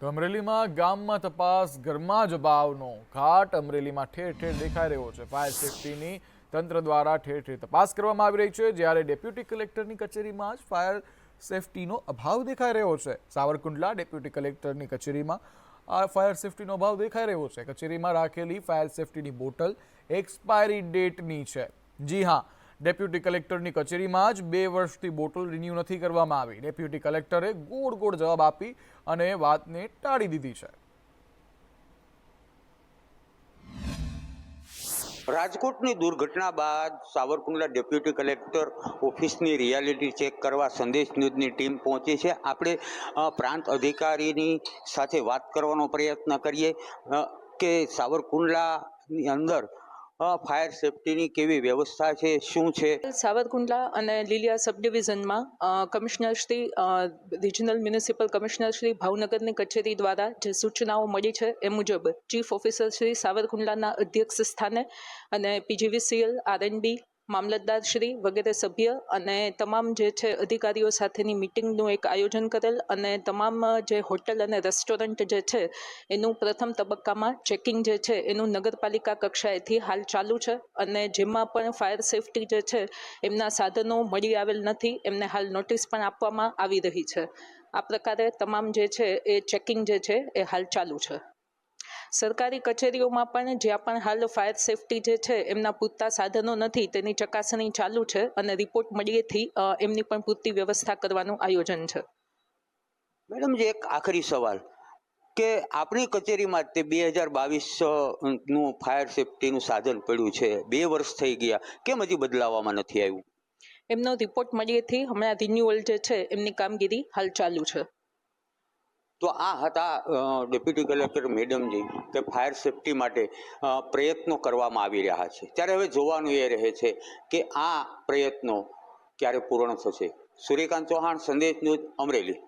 તો અમરેલીમાં ગામમાં તપાસ, ઘરમાં જ બાવનો ઘાટ અમરેલીમાં ઠેર ઠેર દેખાઈ રહ્યો છે. ફાયર સેફટીની તંત્ર દ્વારા ઠેર ઠેર તપાસ કરવામાં આવી રહી છે. જ્યારે ડેપ્યુટી કલેક્ટરની કચેરીમાં જ ફાયર સેફટીનો અભાવ દેખાઈ રહ્યો છે. સાવરકુંડલા ડેપ્યુટી કલેક્ટરની કચેરીમાં આ ફાયર સેફટીનો અભાવ દેખાઈ રહ્યો છે. કચેરીમાં રાખેલી ફાયર સેફટીની બોટલ એક્સપાયરી ડેટની છે. જી હા ડેપ્યુટી કલેક્ટરની કચેરીમાં જ બે વર્ષથી બોટલ રિન્યૂ નથી કરવામાં આવી. ડેપ્યુટી કલેક્ટરે ગોળ ગોળ જવાબ આપી અને વાતને ટાળી દીધી છે. રાજકોટની દુર્ઘટના બાદ સાવરકુંડલા ડેપ્યુટી કલેક્ટર ઓફિસની રિયાલિટી ચેક કરવા સંદેશ ન્યૂઝની ટીમ પહોંચી છે. આપણે પ્રાંત અધિકારીની સાથે વાત કરવાનો પ્રયત્ન કરીએ કે સાવરકુંડલાની અંદર ફાયર સેફટીની કેવી વ્યવસ્થા છે? શું છે? સાવરકુંડલા અને Lilia sub ડિવિઝનમાં commissioner Shri regional municipal commissioner Shri ભાવનગરની કચેરી દ્વારા જે સૂચનાઓ મળી છે એ મુજબ ચીફ ઓફિસર શ્રી સાવરકુંડલાના અધ્યક્ષ સ્થાને અને પીજીવીસીએલ આરએનબી મામલતદાર શ્રી વગેરે સભ્ય અને તમામ જે છે અધિકારીઓ સાથેની મિટિંગનું એક આયોજન કરેલ અને તમામ જે હોટલ અને રેસ્ટોરન્ટ જે છે એનું પ્રથમ તબક્કામાં ચેકિંગ જે છે એનું નગરપાલિકા કક્ષાએથી હાલ ચાલુ છે અને જેમાં પણ ફાયર સેફટી જે છે એમના સાધનો મળી આવેલ નથી, એમને હાલ નોટિસ પણ આપવામાં આવી રહી છે. આ પ્રકારે તમામ જે છે એ ચેકિંગ જે છે એ હાલ ચાલુ છે. સરકારી કચેરીઓમાં પણ જ્યાં પણ હાલ ફાયર સેફટી જે છે એમના પૂરતા સાધનો નથી તેની ચકાસણી ચાલુ છે અને રિપોર્ટ મળીએથી એમની પણ પૂરતી વ્યવસ્થા કરવાનું આયોજન છે. મેડમ જે એક આખરી સવાલ. કે આપણી કચેરીમાં તે બે હજાર બાવીસનું ફાયર સેફટીનું સાધન પડ્યું છે બે વર્ષ થઈ ગયા કેમ હજી બદલાવવામાં નથી આવ્યું? એમનો રિપોર્ટ મળીએથી હમણાં રિન્યુઅલ જે છે એમની કામગીરી હાલ ચાલુ છે. તો આ હતા ડેપ્યુટી કલેક્ટર મેડમજી કે ફાયર સેફટી માટે પ્રયત્નો કરવામાં આવી રહ્યા છે. ત્યારે હવે જોવાનું એ રહે છે કે આ પ્રયત્નો ક્યારે પૂર્ણ થશે. સૂર્યકાંત ચૌહાણ, સંદેશ ન્યૂઝ અમરેલી.